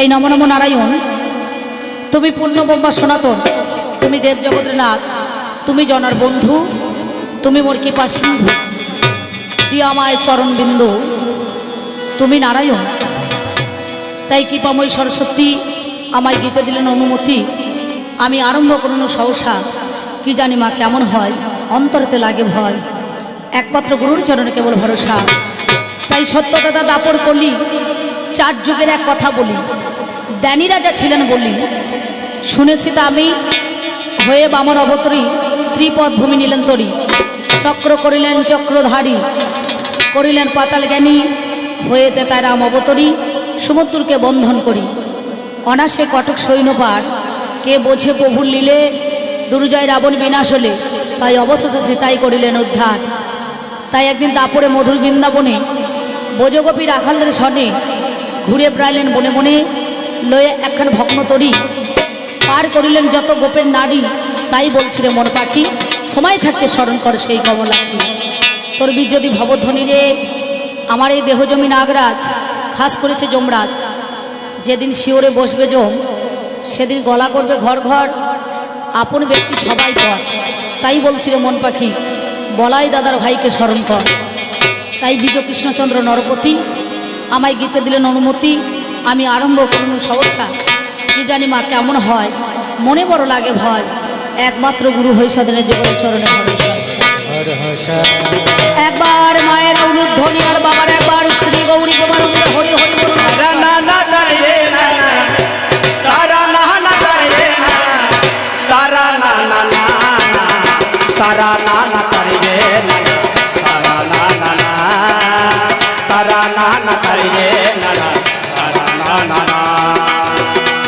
তাই নম নম নারায়ণ। তুমি পূর্ণব্রহ্মা সনাতন, তুমি দেব জগতের তুমি জনার বন্ধু, তুমি মোর কৃপা সিন্ধু, দিয়ে আমায় চরণ বিন্দু। তুমি নারায়ণ, তাই কৃপাময় সরস্বতী আমায় গীতে দিলেন অনুমতি। আমি আরম্ভ করুন সহসা, কি জানি মা কেমন হয়, অন্তরতে লাগে ভয়। একমাত্র গুরুর চরণে কেবল ভরসা। তাই সত্যদাদা দাপড় করলি চার যুগের এক কথা বলি। জ্ঞানী রাজা ছিলেন বলি। শুনেছি তা আমি হয়ে বামর অবতরী ত্রিপদ ভূমি নিলেন তরি। চক্র করিলেন চক্রধারী, করিলেন পাতাল জ্ঞানী, হয়েতে তাই রাম অবতরী সমুদ্রকে বন্ধন করি। অনাসে কটক সৈন্যপাঠ, কে বোঝে প্রভুর লীলে, দুর্জয় রাবণ বিনাশ হলে, তাই অবশেষে সীতাই করিলেন উদ্ধার। তাই একদিন দাপরে মধুর বৃন্দাবনে, বোজগোপী রাখালদের সনে ঘুরে বেড়াইলেন বনে মনে লয়ে একখান ভগ্ন তরি পার করিলেন যত গোপের নারী তাই বলছিল মন পাখি, সময় থাকতে স্মরণ কর সেই কমলাখি তোর বীর যদি ভবধ্বনি রে, আমার এই দেহজমি নাগরাজ, খাস করেছে যমরাজ। যেদিন শিওরে বসবে জম সেদিন গলা করবে ঘর ঘর, আপন ব্যক্তি সবাই কর। তাই বলছিল মন পাখি, বলাই দাদার ভাইকে স্মরণ কর। তাই দ্বিজ কৃষ্ণচন্দ্র নরপতি, আমায় গীতে দিলেন অনুমতি আমি আরম্ভ করুন সহসা। কি জানি মা কেমন হয়? মনে বড় লাগে ভয়। একমাত্র গুরু হরিষদনের জীবন চরণে একবার মায়ের অনুধ্বনি আর বাবার একবার শ্রী গৌরী কুমার হরি হরি না না তারে না না। তারা না না তারে না না। তারা না না না না।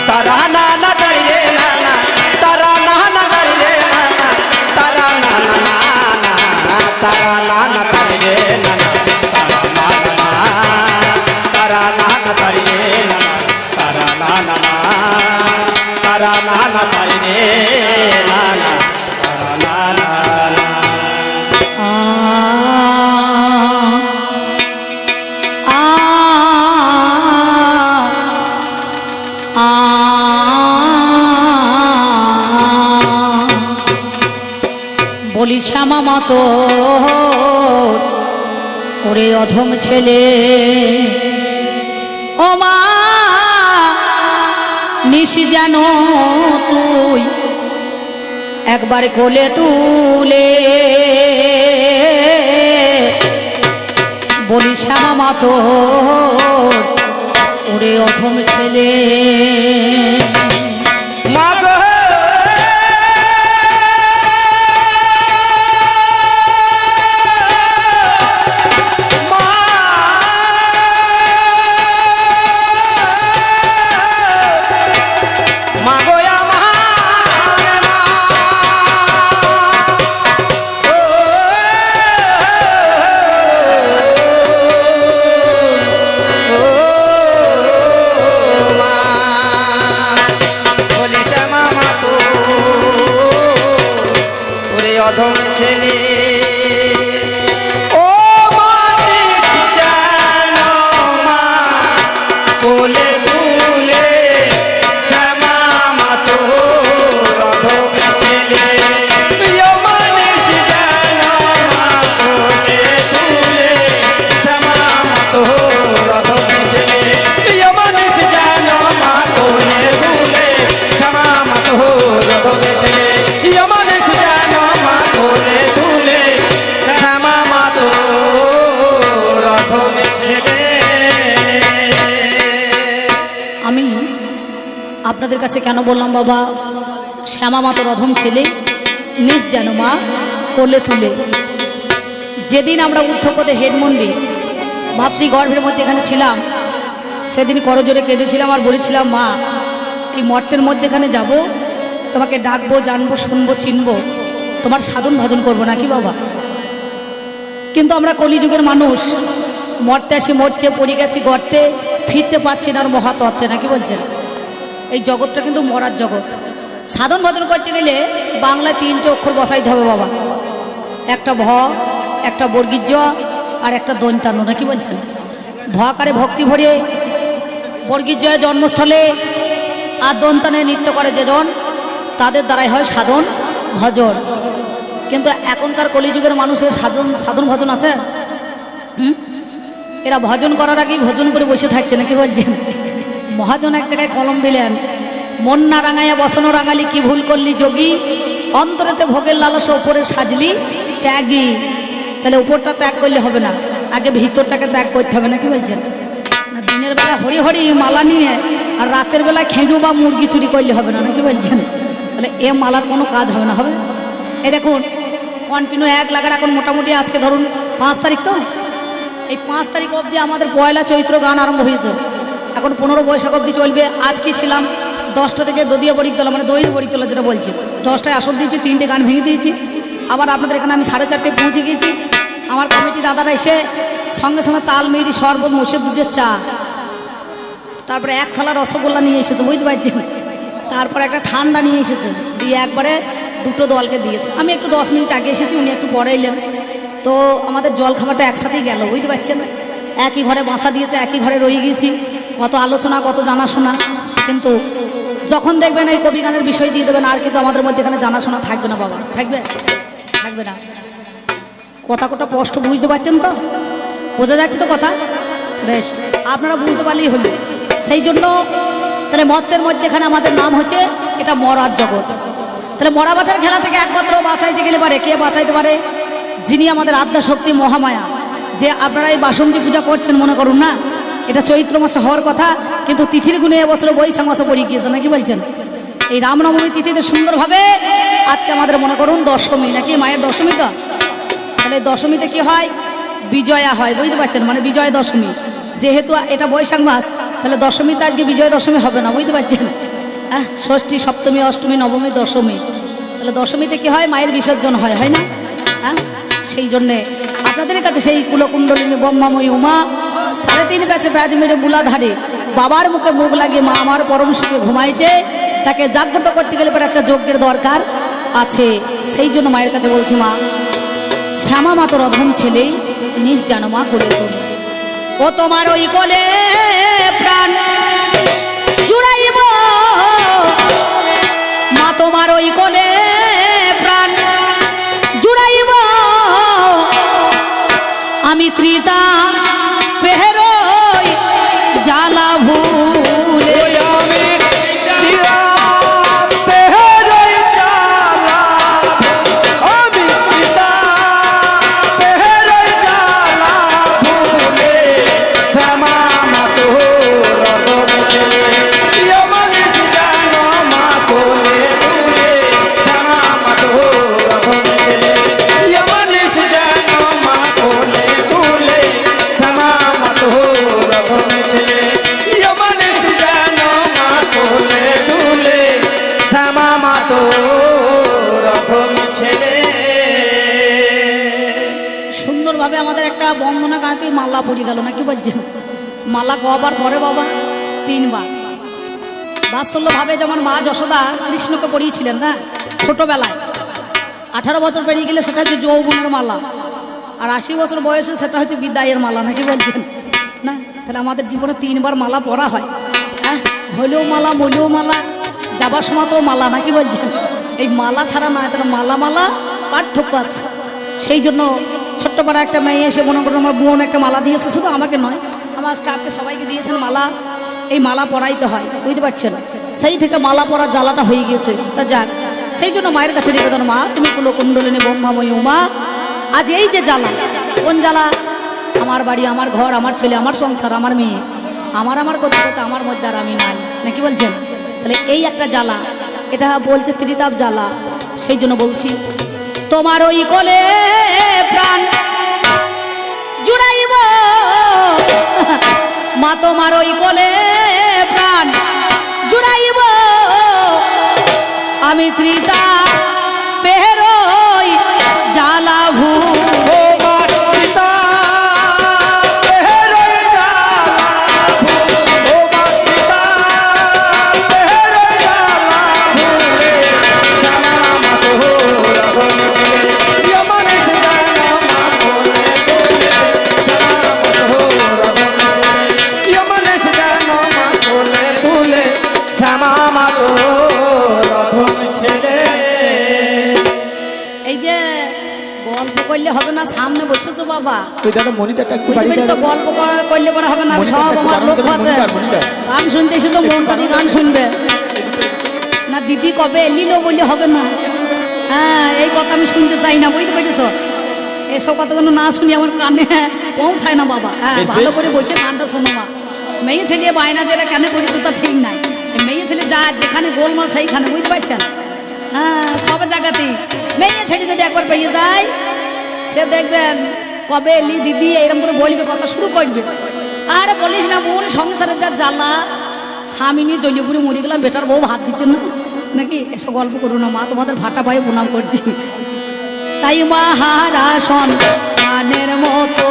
তারা মতো। ওরে অধম ছেলে। ও মা, নিশি যেন তুই একবার কোলে তুলে। বলি শ্যামা মাতো ওরে অধম ছেলে। আপনাদের কাছে কেন বললাম, বাবা? শ্যামা মাতো রধম ছেলে। নিজ যেন মা কোলে তুলে। যেদিন আমরা উদ্ধপদে হেডমন্ডি ভাতৃগর্ভের মধ্যে এখানে ছিলাম, সেদিন করজোরে কেঁদেছিলাম আর বলেছিলাম, মা, এই মর্তের মধ্যে এখানে যাব, তোমাকে ডাকবো, জানব, শুনব, চিনবো। তোমার সাধন ভজন করব নাকি, বাবা? কিন্তু আমরা কলিযুগের মানুষ, মরতে আসি মরতে পড়ে গেছি গর্তে, ফিরতে পারছি না আর মহাতত্ত্বে, নাকি বলছেন? এই জগৎটা কিন্তু মরার জগৎ। সাধন ভজন করতে গেলে বাংলায় তিনটে অক্ষর বসাইতে হবে বাবা। একটা ভ, একটা বর্গীর আর একটা দন্তান্ন, নাকি বলছেন? ভ আকারে ভক্তি ভরে বর্গীর জয় জন্মস্থলে আর দন্তানে নৃত্য করে যেজন, তাদের দ্বারাই হয় সাধন ভজন। কিন্তু এখনকার কলিযুগের মানুষের সাধন সাধন ভজন আছে? এরা ভজন করার আগেই ভজন করে বসে থাকছে, নাকি বলছেন? মহাজন এক জায়গায় কলম দিলেন মন না রাঙাইয়া বসনো রাঙালি, কি ভুল করলি যোগী? অন্তরেতে ভোগের লালস ওপরে সাজলি, ত্যাগী। তাহলে উপরটা ত্যাগ করলে হবে না, আগে ভিতরটাকে ত্যাগ করতে হবে না, কি বলছেন? দিনের বেলা হরি হরি মালা নিয়ে, আর রাতের বেলা খেঁড়ু বা মুরগি চুরি করলে হবে না নাকি বলছেন? তাহলে এ মালার কোনো কাজ হবে না, হবে? এ দেখুন কন্টিনিউ এক লাগার এখন মোটামুটি আজকে ধরুন পাঁচ তারিখ তো? এই পাঁচ তারিখ অবধি আমাদের পয়লা চৈত্র গান আরম্ভ হয়েছে। এখন পনেরো বৈশাখ অবধি চলবে। আজকে ছিলাম? দশটা থেকে দদিয়া বরিকতলা মানে দই বরিকতলা যেটা বলছি। দশটায় আসর দিয়েছি, তিনটে গান ভেঙে দিয়েছি। আবার আপনাদের এখানে আমি সাড়ে চারটে পৌঁছে গিয়েছি। আমার কমিটি দাদারা এসে সঙ্গে সঙ্গে তাল মেরি শরবত মোষের দুধের চা। তারপরে এক থালা রসগোল্লা নিয়ে এসেছে, বুঝতে পারছেন তারপরে একটা ঠান্ডা নিয়ে এসেছে। দিয়ে একবারে দুটো দলকে দিয়েছে। আমি একটু দশ মিনিট আগে এসেছি, উনি একটু পরে এলেন। তো আমাদের জল খাবারটা একসাথেই গেল, বুঝতে পারছেন? একই ঘরে বাসা দিয়েছে, একই ঘরে রয়ে গিয়েছি। কত আলোচনা, কত জানাশোনা। কিন্তু যখন দেখবেন এই কবি গানের বিষয় দিয়ে দেবেন, আর কিন্তু আমাদের মধ্যে এখানে জানাশোনা থাকবে না বাবা। থাকবে? থাকবে না। কথা কটা স্পষ্ট বুঝতে পারছেন তো? বোঝা যাচ্ছে তো কথা? বেশ, আপনারা বুঝতে পারলেই হলো। সেই জন্য তাহলে মত্তের মধ্যে এখানে আমাদের নাম হচ্ছে, এটা মরার জগৎ। তাহলে মরা বাঁচার খেলা থেকে একমাত্র বাঁচাইতে গেলে পারে, কে বাঁচাইতে পারে? যিনি আমাদের আদ্যা শক্তি মহামায়া। যে আপনারা এই বাসন্তী পূজা করছেন, মনে করুন না? এটা চৈত্র মাসে হওয়ার কথা, কিন্তু তিথির গুণে এবছর বৈশাখ মাসে পড়ে গিয়েছে, নাকি বলছেন? এই রামনবমী তিথিতে সুন্দরভাবে আজকে আমাদের মনে করুন দশমী, নাকি মায়ের দশমী তো? তাহলে দশমীতে কি হয়? বিজয়া হয়, বুঝতে পারছেন? মানে বিজয় দশমী। যেহেতু এটা বৈশাখ মাস, তাহলে দশমীতে আজকে বিজয় দশমী হবে না, বুঝতে পারছেন? হ্যাঁ ষষ্ঠী, সপ্তমী, অষ্টমী, নবমী, দশমী। তাহলে দশমীতে কি হয়? মায়ের বিসর্জন হয় হয় না? হ্যাঁ সেই জন্যে আপনাদের কাছে সেই কুলকুণ্ডলিনী, ব্রহ্মাময়ী, উমা সাড়ে তিন কাছে প্যাঁচ মেরে মুলাধারে বাবার মুখে মুখ লাগিয়ে মা আমার পরম সুখে ঘুমাইছে। তাকে জাগ্রত করতে গেলে পরে একটা যজ্ঞের দরকার আছে। সেই জন্য মায়ের কাছে বলছি, মা, শ্যামা মা তো অধম ছেলে, নিজ জানো মা করে ও তোমার ওই কোলে প্রাণ। একটা বন্দনা গানতে মালা পড়ে গেল না কি বলছেন মালা কবার পরে বাবা? তিনবার। বাৎসল্যভাবে যেমন মা যশোদা কৃষ্ণকে পড়িয়েছিলেন, না, ছোটবেলায়, আঠারো বছর পেরিয়ে গেলে সেটা হচ্ছে যৌবনের মালা। আর আশি বছর বয়সে সেটা হচ্ছে বিদায়ের মালা, নাকি বলছেন? না, তাহলে আমাদের জীবনে তিনবার মালা পরা হয়। হ্যাঁ হলেও মালা, মলেও মালা, যাবার সময় তো মালা, নাকি বলছেন? এই মালা ছাড়া না, তাহলে মালা মালা পার্থক্য আছে। সেই জন্য ছোট্ট পাড়া একটা মেয়ে এসে মনে করুন আমার বোন একটা মালা দিয়েছে, শুধু আমাকে নয়, আমার স্টাফকে সবাইকে দিয়েছেন মালা। এই মালা পরাইতে হয়, বুঝতে পারছেন? সেই থেকে মালা পরার জ্বালাটা হয়ে গিয়েছে। তা যাক, সেই জন্য মায়ের কাছে নিবেদন, মা, তুমি কুলো কুণ্ডলিনী ব্রহ্মাময়ী উমা, আজ এই যে জ্বালা, কোন জ্বালা? আমার বাড়ি, আমার ঘর, আমার ছেলে, আমার সংসার, আমার মেয়ে, আমার আমার করতে করতে আমার মধ্যে আর আমি নাই। নাকি বলছেন? তাহলে এই একটা জ্বালা, এটা বলছে ত্রিতাপ জ্বালা, সেই জন্য বলছি তোমার ওই কোলে প্রাণ জুড়াইব। মা, তোমার ওই কোলে প্রাণ জুড়াইব। আমি ত্রিতা পেহরই, জ্বালা ভূ বাবা। তুই দাদা মনিটারটা একটু বুঝতে দাও। গল্প করলে পরে হবে না সব আমার লক্ষ্য আছে। Monitor, monitor. গান শুনতে এসে তো মনটা দিয়ে গান শুনবে। না দিদি কবে এলিলো বললে হবে না। হ্যাঁ এই কথা আমি শুনতে চাই না বুঝতে পেরেছ? এসব কথা যেন না শুনি আমার কানে পৌঁছায় না বাবা। হ্যাঁ ভালো করে বসে গানটা শোনো মা। মেয়ে ছেলে বায়না যেটা কেন করেছে তা ঠিক নাই। মেয়ে ছেলে যা যেখানে গোলমাল সেইখানে বুঝতে পারছেন? হ্যাঁ সব জায়গাতেই। মেয়ে ছেলে যদি একবার পেয়ে যায় সে দেখবেন কবে এলি দিদি এরকম করে বলবে, কথা শুরু করবে। আর বলিস না বোন, সংসারের যা জ্বালা। স্বামী নিয়ে জলিয়ে মরে গেলাম, বেটার বউ ভাত দিচ্ছে না। নাকি এসব গল্প করো না, মা, তোমাদের ভাটা পায়ে প্রণাম করছি। তাই মা হারা সন্তানের মতো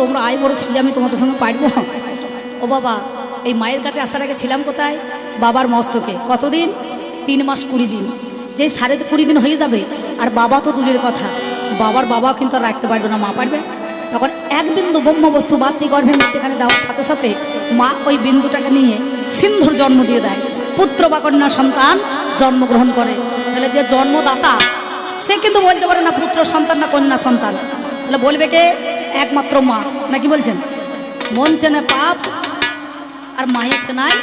তোমরা আয় বড় ছেলে, আমি তোমাদের সঙ্গে পারব? ও বাবা, এই মায়ের কাছে আসার আগে ছিলাম কোথায়? বাবার মস্তকে। কতদিন? তিন মাস কুড়ি দিন। যেই সাড়ে কুড়ি দিন হয়ে যাবে, আর বাবা তো দূরের কথা। বাবার বাবা কিন্তু আর রাখতে পারবে না, মা পারবে। তখন এক বিন্দু ব্রহ্ম বস্তু বাস্তি গর্ভের মধ্যেখানে দেওয়ার সাথে সাথে মা ওই বিন্দুটাকে নিয়ে সিন্ধুর জন্ম দিয়ে দেয়। পুত্র বা কন্যা সন্তান জন্মগ্রহণ করে। তাহলে যে জন্মদাতা, সে কিন্তু বলতে পারে না পুত্র সন্তান না কন্যা সন্তান। তাহলে বলবে কে? একমাত্র মা, নাকি বলছেন? মন চেনে পাপ আর মায়ের চেনাই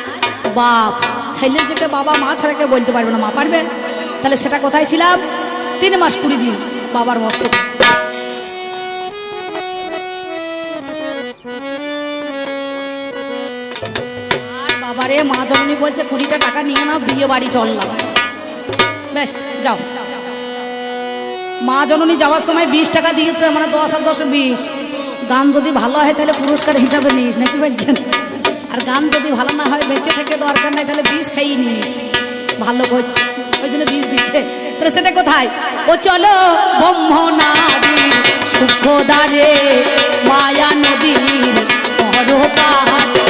বাপ। ছেলের যেকে বাবা, মা ছাড়া কেউ বলতে পারবে না, মা পারবে। তাহলে সেটা কোথায় ছিলাম? তিন মাস কুড়ি দিন বাবার মস্তক আর বাবারে মা জননী বলছে, কুড়িটা টাকা নিয়ে নাও বিয়ে বাড়ি চললাম। বেশ, যাও। মা জননী যাওয়ার সময় বিশ টাকা দিয়েছে মানে দশ আর দশ বিশ। গান যদি ভালো হয় তাহলে পুরস্কার হিসাবে নিস, নাকি বলছেন? আর গান যদি ভালো না হয়, বেঁচে থেকে দরকার নাই, তাহলে বিষ খাইয়ে নিস। ভালো করছে, ওই জন্য বিষ দিচ্ছে। তাহলে সেটা কোথায়? ও চলো ব্রহ্ম ব্রহ্মনারী সুখদারে, মায়া নদীর পাহাড়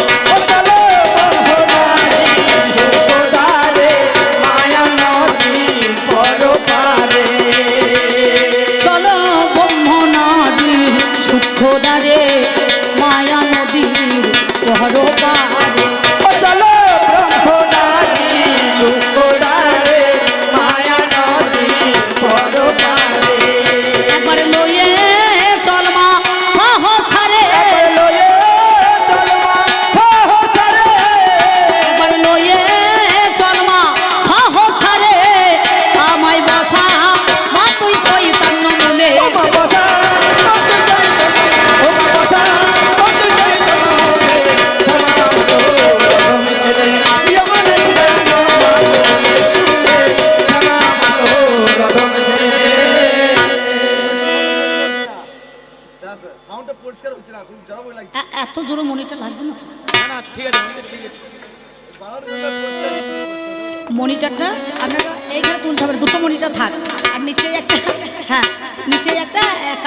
সুখদারে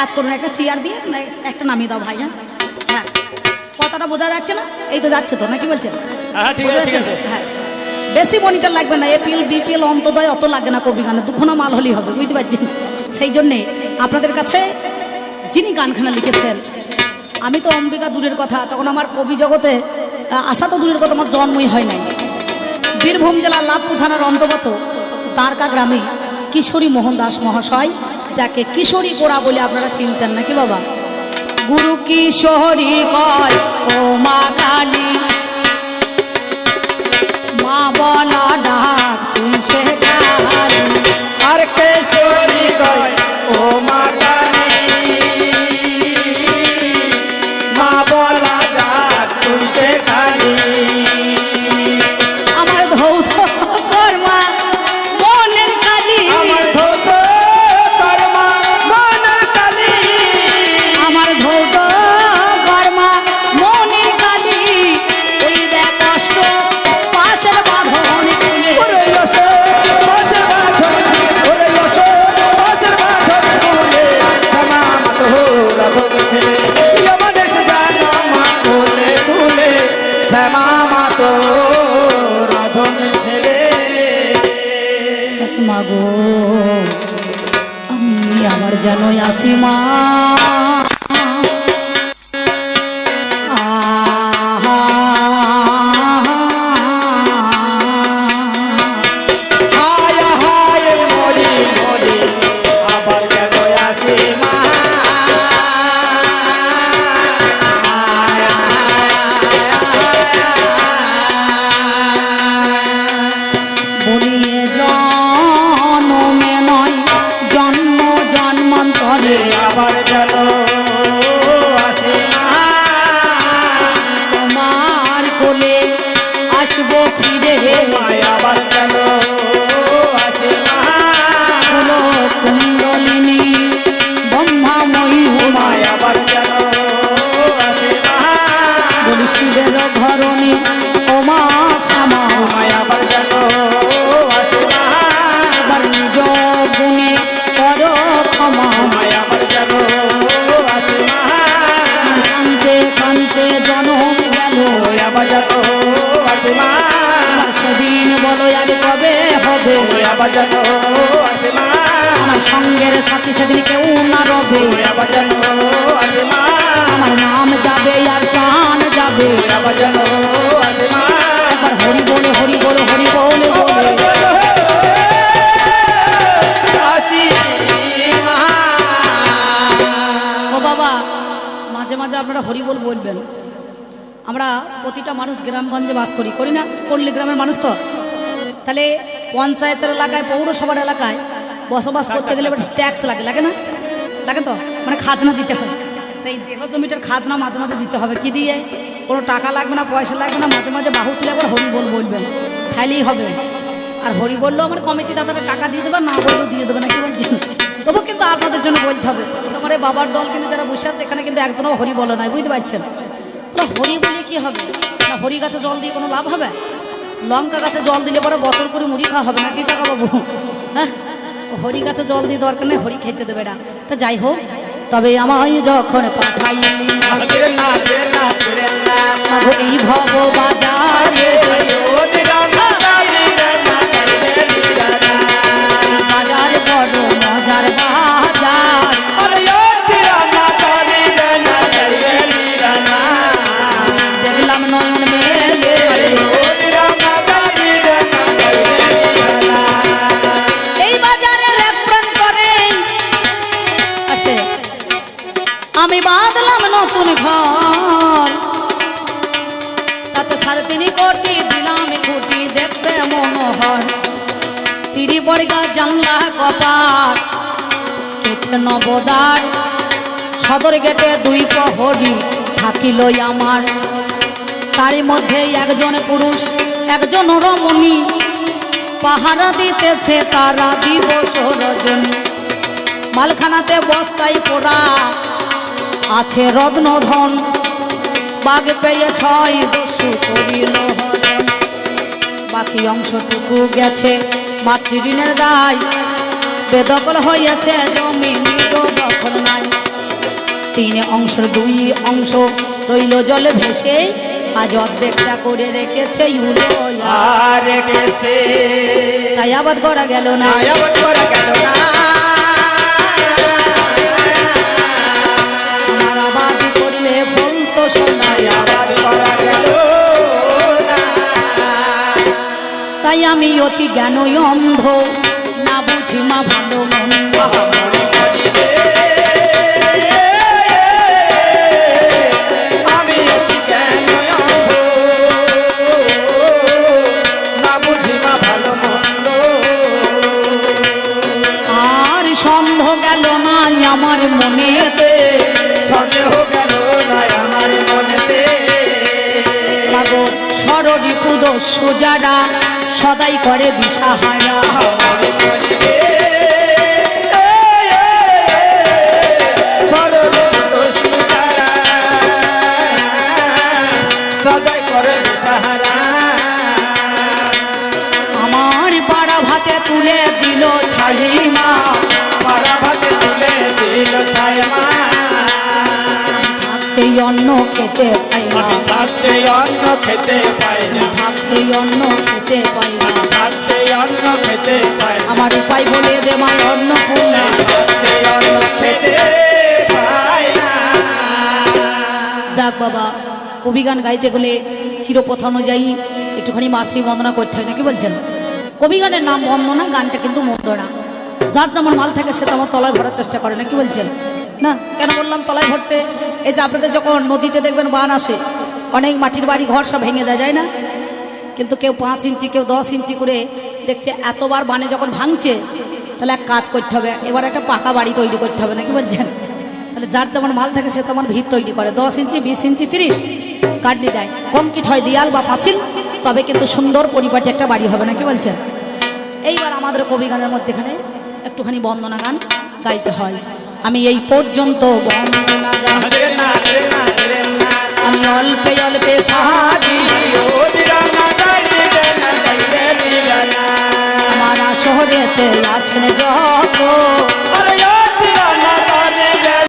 কাজ করুন একটা চেয়ার দিয়ে একটা নামিয়ে দাও ভাই হ্যাঁ হ্যাঁ কথাটা বোঝা যাচ্ছে না? এই তো যাচ্ছে তো নাকি বলছেন? হ্যাঁ? আছে হ্যাঁ। বেশি মনিটর লাগবে না এপিএল বিপিএল অন্তদয় অত লাগে না কবি গানে দুখানা মাল হলেই হবে বুঝতে পারছেন? সেই জন্যে আপনাদের কাছে যিনি গানখানা লিখেছেন আমি তো অম্বিকা দূরের কথা তখন আমার কবি জগতে আসা তো দূরের কথা আমার জন্মই হয় নাই। বীরভূম জেলার লাভপুর থানার অন্তর্গত তারকা গ্রামে কিশোরী মোহন দাস মহাশয় যাকে কিশোরী গোড়া বলে আপনারা চিনতেন নাকি বাবা? গুরু কিশোরী কয়, ও মা কালী। মা বলা ডাক তুই সে মাগো আমি আমার জানো আসি মা কোলে আসব ফিরে হে আবার আসি মা আমার সঙ্গের সাথী সেদিন কেউ না রবে। মা আমার নাম যাবে আর প্রাণ যাবে। মা একবার হরি বলে হরি বলে হরি বলে বাবা, মাঝে মাঝে আপনারা হরিবোল বলবেন। আমরা প্রতিটা মানুষ গ্রামগঞ্জে বাস করি করি না? পল্লী গ্রামের মানুষ তো। তাহলে পঞ্চায়েতের এলাকায় পৌরসভার এলাকায় বসবাস করতে গেলে এবার ট্যাক্স লাগে লাগে না? লাগে তো? মানে খাজনা দিতে হয়। তাই দেহ জমিটার খাজনা মাঝে মাঝে দিতে হবে। কি দিয়ে? কোনো টাকা লাগবে না পয়সা লাগবে না মাঝে মাঝে বাহু তুলে আবার হরি বল বলবেন। তাহলেই হবে। আর হরি বললেও আমার কমিটি দাদারা টাকা দিয়ে দেবে না বললেও দিয়ে দেবে না কি বলছেন? তবু কিন্তু আপনাদের জন্য বলতে হবে। আমার এই বাবার দল কিন্তু যারা বসে আছে এখানে কিন্তু একজনও হরি বলে নাই বুঝতে পারছেন? হরি বলে কি হবে? না হরি গাছে জল দিয়ে কোনো লাভ হবে? লঙ্কা গাছে জল দিলে পরে বতর করে মুড়ি খাওয়া হবে না কি কাকা বাবু? হ্যাঁ? হরি গাছে জল দিয়ে দরকার নেই হরি খেতে দেবে না। তো যাই হোক তবে আমায় যখন পাঠাই এই ভব বাজারে নবদার সদর গেটে দুই প্রহরী থাকিল আমার। তারই মধ্যে একজন পুরুষ, একজন রমণী। পাহারা দিতেছে তারা দিবস রজনী। মালখানাতে বস্তায় পোড়া আছে রত্নধন। বাঘ পেয়ে ছয় দস্যু করিল বাকি অংশটুকু গেছে মাতৃঋণের দায়। বেদখল হইয়াছে জমি দখল নাই। তিন অংশের দুই অংশ রইল জলে ভেসে আজ অর্ধেকটা করে রেখেছে আরে তাই আবাদ করা গেল না। আবাদ করা গেল না। তাই আমি অতি জ্ঞান অন্ধ। বুঝি মা ভালো মন্দ। আমার মনেতে। সন্দেহ গেল না আমার মনেতে। পুদ সোজারা সদাই করে দিশাহারা। ভাতে তুলে দিল মা পারা ভাতে তুলে দিল ছায় মা। অন্ন খেতে পাই না। থাকতে অন্ন খেতে পাই না। অন্ন খেতে পাই না। থাকতে অন্ন খেতে না। আমার উপায় বলে দে মায় অন্নপূর্ণা হাতে অন্ন খেতে না। যাক বাবা কবি গান গাইতে গেলে চিরপথ অনুযায়ী একটুখানি মাতৃবন্দনা করতে হয় নাকি বলছেন? কবি গানের নাম বন্দনা গানটা কিন্তু মন্দ না। যার যেমন মাল থাকে, সে তেমন তলায় ভরার চেষ্টা করে না। কি বলছেন? না, কেন বললাম তলায় ভরতে? এই যে আপনাদের যখন নদীতে দেখবেন বান আসে, অনেক মাটির বাড়ি ঘর সব ভেঙে দেয় যায় না? কিন্তু কেউ পাঁচ ইঞ্চি, কেউ দশ ইঞ্চি করে দেখছে, এতবার বানে যখন ভাঙছে, তাহলে এক কাজ করতে হবে, এবার একটা পাকা বাড়ি তৈরি করতে হবে না, কি বলছেন? তাহলে যার যেমন মাল থাকে, সে তেমন ভিত তৈরি করে। দশ ইঞ্চি, বিশ ইঞ্চি, তিরিশ কাটনি দেয় কম কিট হয়, দিয়াল বা পাঁচিল। তবে কিন্তু সুন্দর পরিপাটি একটা বাড়ি হবে না, কি বলছেন? এইবার আমাদের কবি গানের মধ্যেখানে একটুখানি বন্দনা গান গাইতে হয়। আমি এই পর্যন্ত বন্দনা আমি অল্পে অল্পে আছেন যত